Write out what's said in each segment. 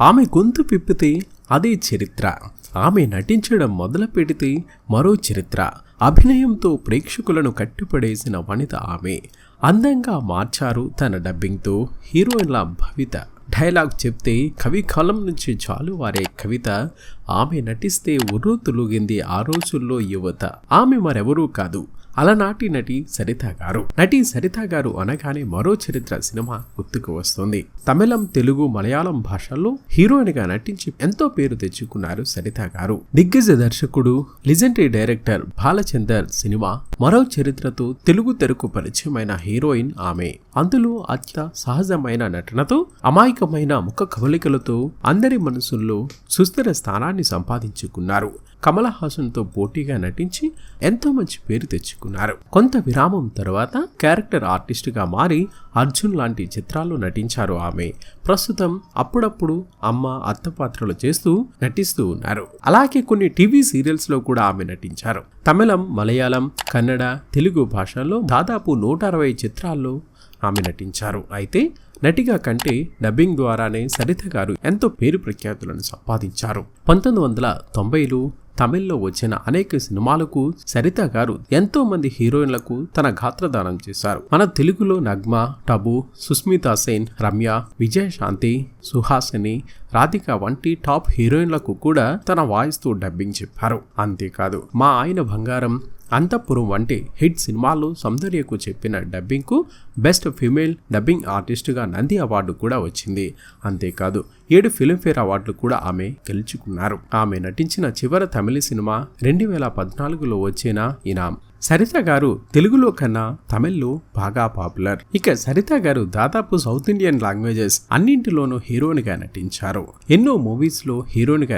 ఆమె గొంతు పిప్పితే అదే చరిత్ర. ఆమె నటించడం మొదలు పెడితే మరో చరిత్ర. అభినయంతో ప్రేక్షకులను కట్టిపడేసిన వనిత ఆమె. అందంగా మార్చారు తన డబ్బింగ్తో హీరోయిన్ల భవిత. డైలాగ్ చెప్తే కవి కాలం నుంచి చాలు వారే కవిత. ఆమె నటిస్తే ఉర్రూ తొలగింది ఆ రోజుల్లో యువత. ఆమె మరెవరూ కాదు. అలనాటి నటి సరిత గారు. నటి సరిత గారు అనగానే మరో చరిత్ర సినిమా గుర్తుకు వస్తుంది. తమిళం తెలుగు మలయాళం భాషల్లో హీరోయిన్గా నటించి ఎంతో పేరు తెచ్చుకున్నారు సరిత గారు. దిగ్గజ దర్శకుడు లిజెండరీ డైరెక్టర్ బాలచందర్ సినిమా మరో చరిత్రతో తెలుగు తెరకు పరిచయమైన హీరోయిన్ ఆమె. అందులో అత్య సహజమైన నటనతో అమాయకమైన ముఖ కవలికలతో అందరి మనసుల్లో సుస్థిర స్థానాన్ని సంపాదించుకున్నారు. కమల్ హాసన్తో పోటీగా నటించి ఎంతో మంచి పేరు తెచ్చుకున్నారు. కొంత విరామం తర్వాత క్యారెక్టర్ ఆర్టిస్ట్గా మారి అర్జున్ లాంటి చిత్రాల్లో నటించారు ఆమె. ప్రస్తుతం అప్పుడప్పుడు అమ్మ అత్త పాత్రలు చేస్తూ నటిస్తూ ఉన్నారు. అలాగే కొన్ని టీవీ సీరియల్స్లో కూడా ఆమె నటించారు. తమిళం మలయాళం కన్నడ తెలుగు భాషల్లో దాదాపు నూట అరవై చిత్రాల్లో ఆమె నటించారు. అయితే నటిగా కంటే డబ్బింగ్ ద్వారానే సరిత గారు ఎంతో పేరు ప్రఖ్యాతులను సంపాదించారు. పంతొమ్మిది వందల తొంభైలో తమిళ్ళో వచ్చిన అనేక సినిమాలకు సరిత గారు ఎంతో మంది హీరోయిన్లకు తన గాత్రదానం చేశారు. మన తెలుగులో నగ్మ టబు సుస్మితా సేన్ రమ్య విజయశాంతి సుహాసిని రాధిక వంటి టాప్ హీరోయిన్లకు కూడా తన వాయిస్తో డబ్బింగ్ చెప్పారు. అంతేకాదు మా ఆయన బంగారం అంతఃపురం వంటి హిట్ సినిమాలు సౌందర్యకు చెప్పిన డబ్బింగ్కు బెస్ట్ ఫీమేల్ డబ్బింగ్ ఆర్టిస్టుగా నంది అవార్డు కూడా వచ్చింది. అంతేకాదు ఏడు ఫిల్మ్ఫేర్ అవార్డులు కూడా ఆమె గెలుచుకున్నారు. ఆమె నటించిన చివరి తమిళ సినిమా రెండు వేల పద్నాలుగులో వచ్చిన ఇనాం సరిత గారు తెలుగులో కన్నా తమిళ్ళో బాగా పాపులర్. ఇక సరిత గారు దాదాపు సౌత్ ఇండియన్ లాంగ్వేజెస్ అన్నింటిలోనూ హీరోయిన్గా నటించారు. ఎన్నో మూవీస్లో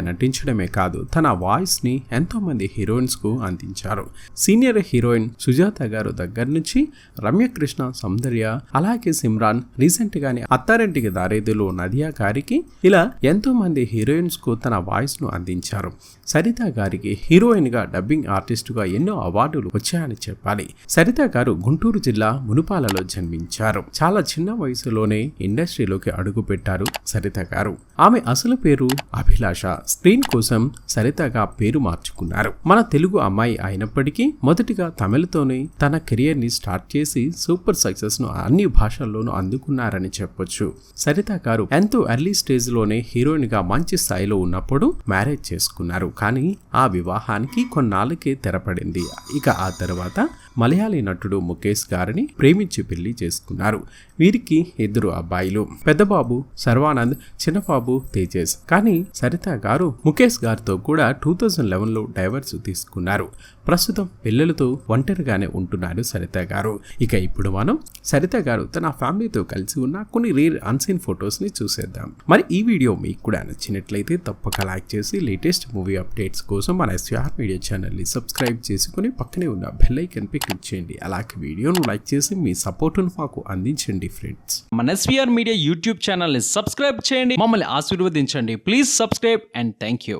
నటించడమే కాదు తన వాయిస్ని ఎంతో మంది హీరోయిన్స్కు అందించారు. సీనియర్ హీరోయిన్ సుజాత గారు దగ్గర నుంచి రమ్యకృష్ణ సౌందర్య అలాగే సిమ్రాన్ రీసెంట్ గానే అత్తారింటికి దారేదిలో నదియా గారికి ఇలా ఎంతో మంది హీరోయిన్స్కు తన వాయిస్ను అందించారు. సరిత గారికి హీరోయిన్గా డబ్బింగ్ ఆర్టిస్ట్గా ఎన్నో అవార్డులు వచ్చాయని చెప్పాలి. సరిత గారు గుంటూరు జిల్లా మునుపాలలో జన్మించారు. చాలా చిన్న వయసులోనే ఇండస్ట్రీలోకి అడుగు పెట్టారు సరిత గారు. ఆమె అసలు పేరు అభిలాష. స్క్రీన్ కోసం సరితగా పేరు మార్చుకున్నారు. మన తెలుగు అమ్మాయి అయినప్పటికీ మొదటిగా తమిళతోనే తన కెరియర్ని స్టార్ట్ చేసి సూపర్ సక్సెస్ను అన్ని భాషల్లోనూ అందుకున్నారని చెప్పొచ్చు. సరిత గారు ఎంతో ఎర్లీ స్టేజ్లోనే హీరోయిన్గా మంచి స్థాయిలో ఉన్నప్పుడు మ్యారేజ్ చేసుకున్నారు. కానీ ఆ వివాహానికి కొన్నాళ్ళకే తెరపడింది. ఇక ఆ తర్వాత మలయాళీ నటుడు ముఖేష్ గారిని ప్రేమించి పెళ్ళి చేసుకున్నారు. వీరికి ఇద్దరు అబ్బాయిలు పెద్దబాబు సర్వానంద్ చిన్నబాబు తేజస్. కానీ సరిత గారు ముఖేష్ గారితో కూడా టూ థౌజండ్ లెవెన్లో డైవర్స్ తీసుకున్నారు. ప్రస్తుతం పిల్లలతో ఒంటరిగానే ఉంటున్నారు సరిత గారు. ఇక ఇప్పుడు మనం సరిత గారు తన ఫ్యామిలీతో కలిసి ఉన్న కొన్ని రేర్ అన్సీన్ ఫొటోస్ని చూసేద్దాం. మరి ఈ వీడియో మీకు కూడా నచ్చినట్లయితే తప్పక లైక్ చేసి లేటెస్ట్ మూవీ అప్డేట్స్ కోసం మన ఎస్ఆర్ మీడియా ఛానల్ని సబ్స్క్రైబ్ చేసుకుని పక్కనే ఉన్న బెల్ ఐకన్పై క్లిక్ చేయండి. అలాగే వీడియోను లైక్ చేసి మీ సపోర్టును మాకు అందించండి ఫ్రెండ్స్ మన ఎస్వీఆర్ మీడియా యూట్యూబ్ ఛానల్ని సబ్స్క్రైబ్ చేయండి. మమ్మల్ని ఆశీర్వదించండి. Please subscribe and thank you